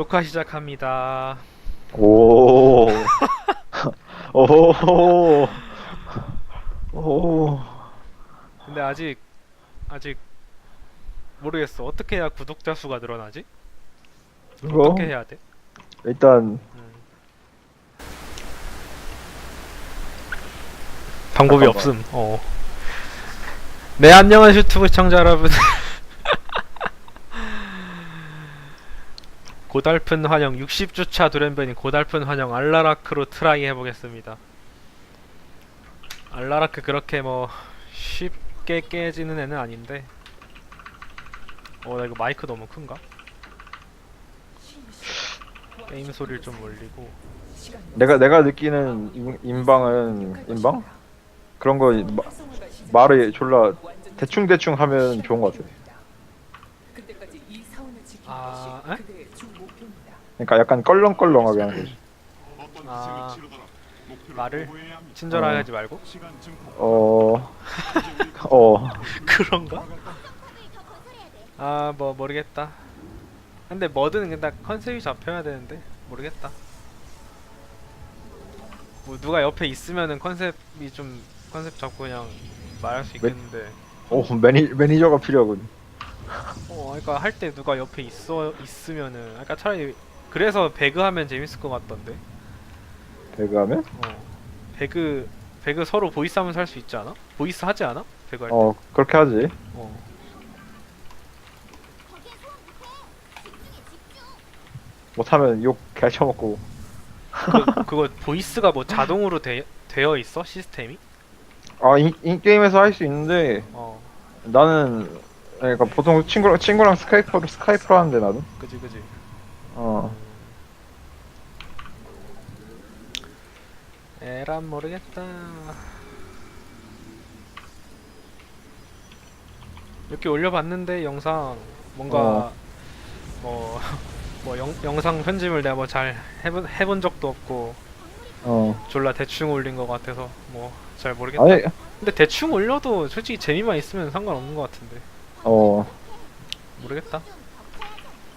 녹화 시작합니다. 오. 오. 오. 근데 아직 아직 모르겠어. 어떻게 해야 구독자 수가 늘어나지? 이거 어떻게 해야 돼? 일단 음. 방법이 잠깐만. 없음. 어. 네 안녕하세요 유튜브 시청자 여러분. 고달픈 환영 60주차 두렌벤이 고달픈 환영 알라라크로 트라이 해보겠습니다. 알라라크 그렇게 뭐 쉽게 깨지는 애는 아닌데. 어 나 이거 마이크 너무 큰가? 게임 소리를 좀 올리고. 내가 내가 느끼는 인, 인방은 인방 그런 거 마, 말을 졸라 대충 대충 하면 좋은 것 같아. 아, 에? 그러니까 약간 껄렁껄렁하게 하는 거지. 아 말을 친절하게 어. 하지 말고 어. 어. 그런가? 아 뭐 모르겠다. 근데 뭐든 근데 컨셉이 잡혀야 되는데 모르겠다. 뭐 누가 옆에 있으면은 컨셉이 좀 컨셉 잡고 그냥 말할 수 있겠는데. 오 매니 매니저가 필요하군. 어, 그러니까 할 때 누가 옆에 있어 있으면은, 그러니까 차라리 그래서 배그 하면 재밌을 것 같던데. 배그하면? 어, 배그 배그 서로 보이스 하면서 할 수 있지 않아? 보이스 하지 않아? 배그 할 때. 어 그렇게 하지. 어. 못하면 욕 개쳐먹고. 그거, 그거 보이스가 뭐 자동으로 되, 되어 있어 시스템이? 아, 인, 인게임에서 할 수 있는데, 어, 나는, 그러니까 보통 친구랑, 친구랑 스카이프로, 스카이프로 하는데, 나도. 그지 그지. 어. 에란 모르겠다. 이렇게 올려봤는데 영상 뭔가 어. 뭐. 뭐 영, 영상 편집을 내가 뭐 잘 해본, 해본 적도 없고 어. 졸라 대충 올린 것 같아서 뭐 잘 모르겠다 아니, 근데 대충 올려도 솔직히 재미만 있으면 상관없는 것 같은데 어. 모르겠다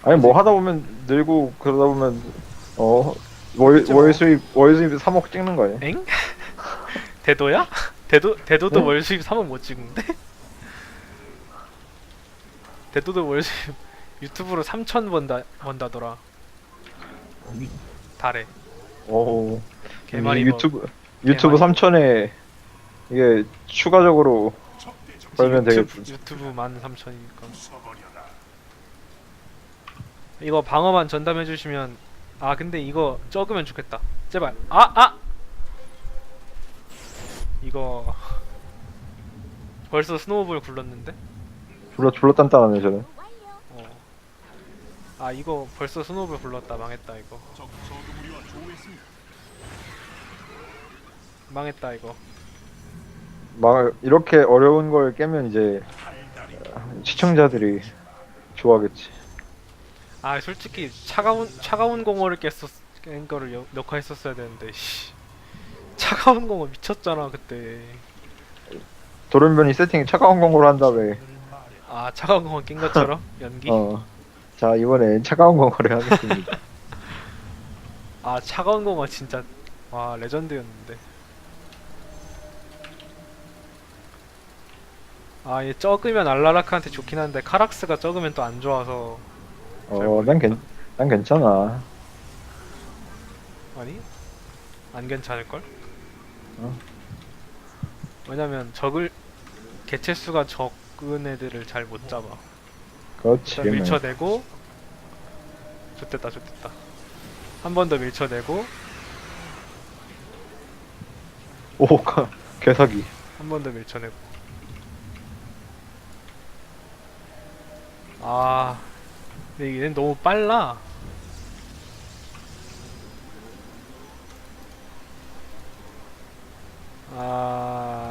아니, 뭐 하다 보면 늘고, 그러다 보면, 어, 월, 그치 뭐. 월 수입, 월 수입 3억 찍는 거예요. 엥? 대도야? 대도 대도도 응? 월 수입 3원 못 찍는데? 대도도 월 수입 유튜브로 3천 번다 번다더라. 달에 오. 개많이 이 버- 유튜브, 유튜브 개많이 3천에, 이게 추가적으로 벌면 되겠지. 유튜브 13,000이니까. 이거 방어만 전담해 주시면 아 근데 이거 적으면 좋겠다. 제발. 아 아. 이거 벌써 스노우볼 굴렀는데? 졸라, 졸라 단단하네, 저는. 어. 아 이거 벌써 스노우볼 굴렀다 망했다 이거. 망했다 이거. 막, 이렇게 어려운 걸 깨면 이제, 어, 시청자들이 좋아하겠지. 아 솔직히 차가운 차가운 공어를 깼었 깬 거를 여- 녹화했었어야 되는데 씨. 차가운 공어 미쳤잖아 그때. 도련변이 세팅 차가운 공으로 한 다음에, 아 차가운 공어 깬 것처럼 연기. 어. 자, 이번엔 차가운 공으로 하겠습니다. 아 차가운 공어 진짜 와 레전드였는데. 아얘 적으면 알라라크한테 좋긴 한데 카락스가 적으면 또 안 좋아서 어, 난, 괜, 난 괜찮아. 아니 안 괜찮을 걸? 어. 왜냐면 적을 개체 수가 적은 애들을 잘 못 잡아. 그렇지. 일단 밀쳐내고 좋됐다 좋됐다. 한 번 더 밀쳐내고 오, 가, 개사기. 한 번 더 밀쳐내고. 아 근데 얘는 너무 빨라. 아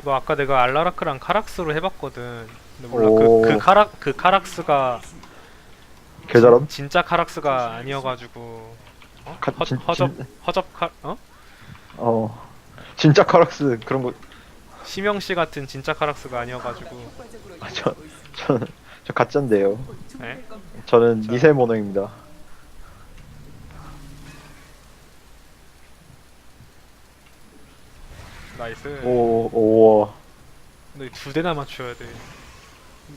이거 아까 내가 알라라크랑 카락스로 해봤거든. 근데 몰라 오. 그, 그 카락 그 카락스가 개잘함? 진짜 카락스가 아니어가지고 어? 가- 허, 진- 허접 진- 허접 카 어? 어 진짜 카락스 그런 거 심영 씨 같은 진짜 카락스가 아니어가지고 아, 저, 저는 저 가짜인데요 네? 저는 자. 니세모노입니다 나이스. 오, 오, 근데 두 대나 맞춰야 돼.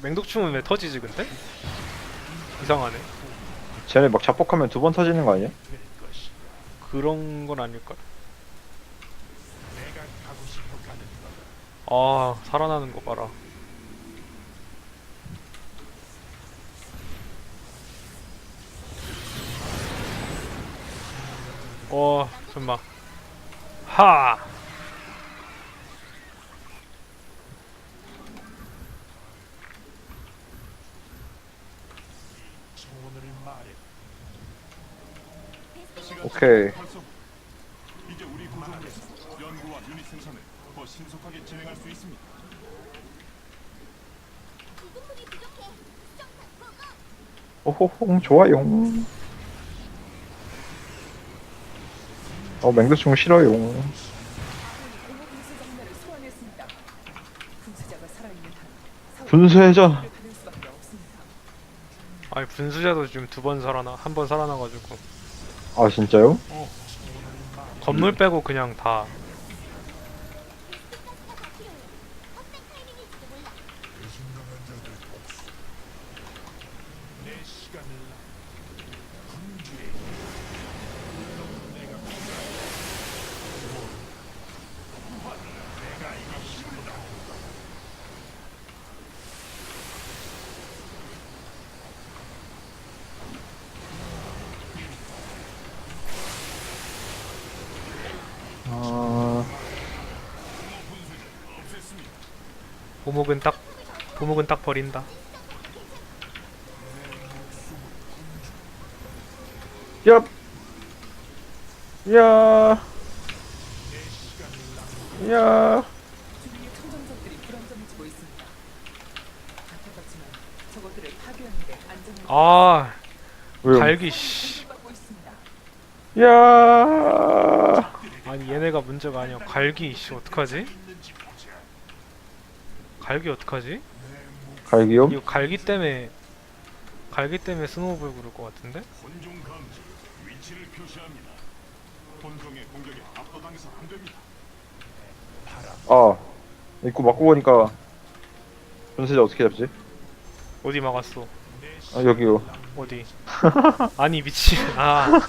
맹독충은 왜 터지지 근데? 이상하네. 쟤네 막 자폭하면 두 번 터지는 거 아니야? 그런 건 아닐걸? 아 살아나는 거 봐라. 어 잠만. 하. 오케이 이제 우리 구조물에서 연구와 유닛 생산을 더 신속하게 진행할 수 있습니다. 오호호 좋아요 어 맹독충 싫어요 분쇄 분쇄자. 아니 분수자도 지금 두 번 살아나 한 번 살아나가지고 아 진짜요? 건물 빼고 그냥 다 보목은 딱 보목은 딱 버린다. 얍! 야! 야! 주위의 청정석들이 불안정해지고 있습니다. 안타깝지만 저것들을 파괴하는데 안전하게 아 왜요? 갈기 씨. 받고 있습니다. 야! 아니 얘네가 문제가 아니야. 갈기 씨 어떡하지? 갈기 어떡하지? 갈기요? 이거 갈기 때문에 갈기 때문에 스노우볼 구를 것 같은데? 혼종 감지 위치를 표시합니다. 혼종의 공격에 압도당해서 안 됩니다. 아 입구 막고 보니까 분쇄자 어떻게 잡지? 어디 막았어? 아 여기요 어디? 아니 미친. 아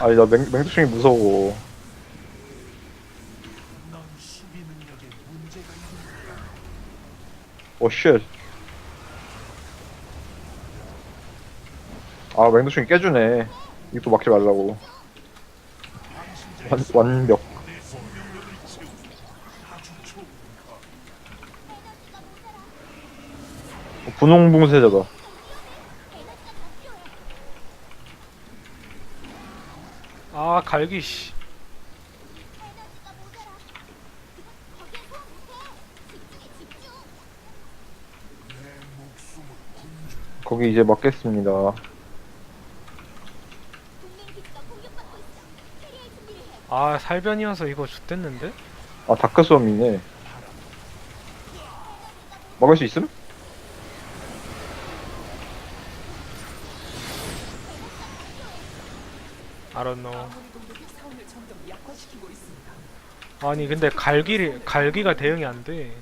아니 나 맹, 맹독충이 무서워 오 쉣 아 맹독충이 깨주네. 입구 막지 말라고. 완, 완벽. 어, 분홍 붕세자다 아 갈기 씨. 거기 이제 막겠습니다 아 살변이어서 이거 좋댔는데? 아 다크 수험이네 막을 수 있음? 있습니다. 아니 근데 갈기를 갈기가 대응이 안 돼.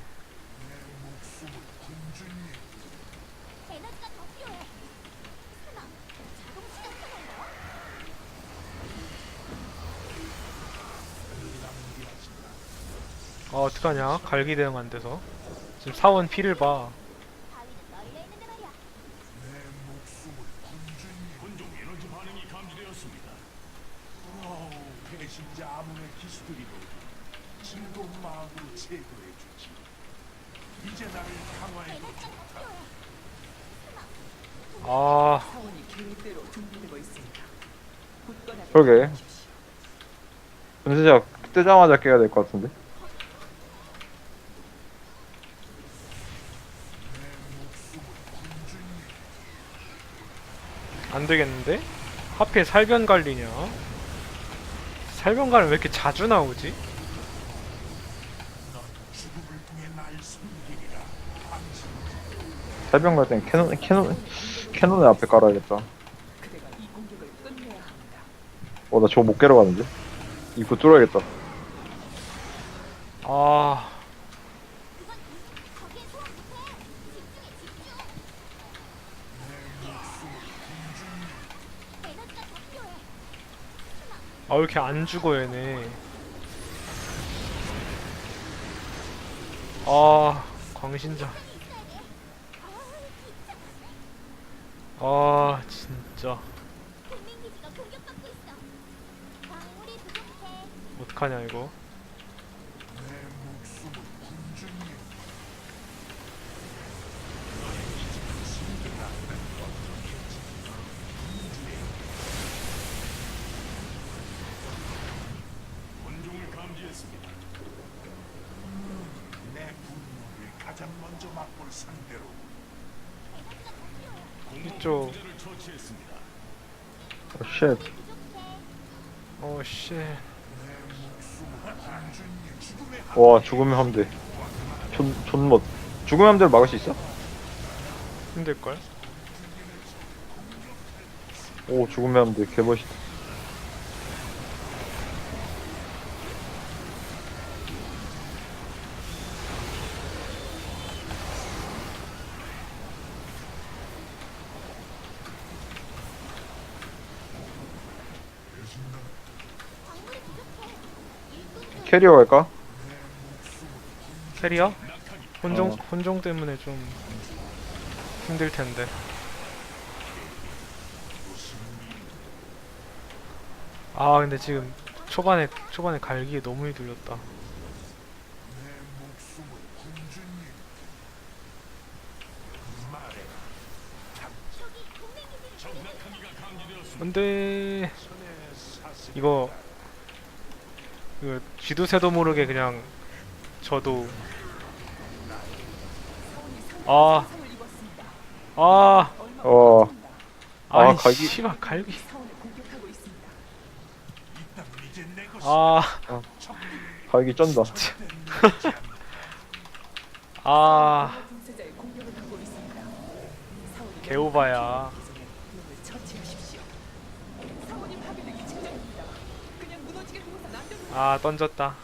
아 어떡하냐? 갈기 대응 안 돼서. 지금 사원 피를 봐. 아. 굳건하게 그러게. 분쇄자 뜨자마자 깨야 될 것 같은데 안 되겠는데? 하필 살변 관리냐? 살변 관리 왜 이렇게 자주 나오지? 죽음을 통해 날 숨기리라. 당신 살병 갈땐 캐논 캐논 캐논의 앞에 깔아야겠다. 어 나 저거 못 깨러 가는데. 입구 뚫어야겠다. 아, 아, 왜 이렇게 안 죽어, 얘네. 아, 광신자. 아, 진짜. 어떡하냐, 이거. 내 목숨을 군주님 본종을 감지했습니다. 내 분노를 가장 먼 저 맛볼 상대로 이쪽. 처치했습니다. 어, 쉣. 어, 씨. 내 목숨을 군주님 죽음의 와 죽음의 함대. 존 존멋. 죽음의 함대를 막을 수 있어? 힘들걸? 오 죽음의 함대 개멋있다. 캐리어 갈까? 캐리어? 혼종, 어. 혼종 때문에 좀 힘들 텐데. 아, 근데 지금 초반에, 초반에 갈기에 너무 휘둘렸다. 근데, 이거, 이거, 쥐도 새도 모르게 그냥, 저도, 아. 아, 어. 아, 갈기- 씨발, 갈기. 아, 갈기 쩐다. 아, 개오바야. 놈을 처치하십시오. 사원이 파괴되기 직전입니다. 그냥 무너지게 두고선 안 됩니다. 아, 던졌다.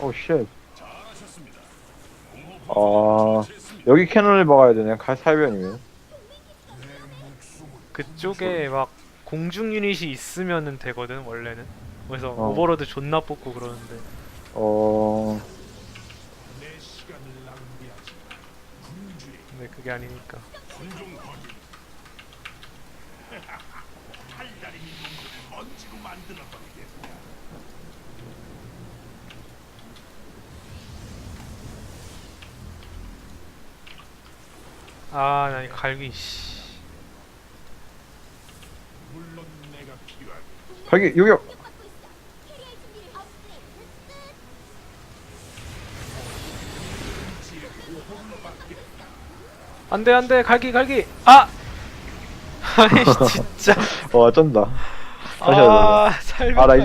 오 쉣. 아 여기 캐논을 막아야 되네. 갈 살변이면. 그쪽에 막 공중 유닛이 있으면은 되거든 원래는 그래서 어. 오버로드 존나 뽑고 그러는데 어. 내 시간을 낭비하지 마. 군주의 근데 그게 아니니까. 아나 이 갈기 씨 갈기 여기. 공격받고 있어. 캐리할 준비를 업그레이드. 안돼 안돼 갈기 갈기. 아! 아니 진짜. 와 쩐다. 다시 해야 아 살면 아나 이제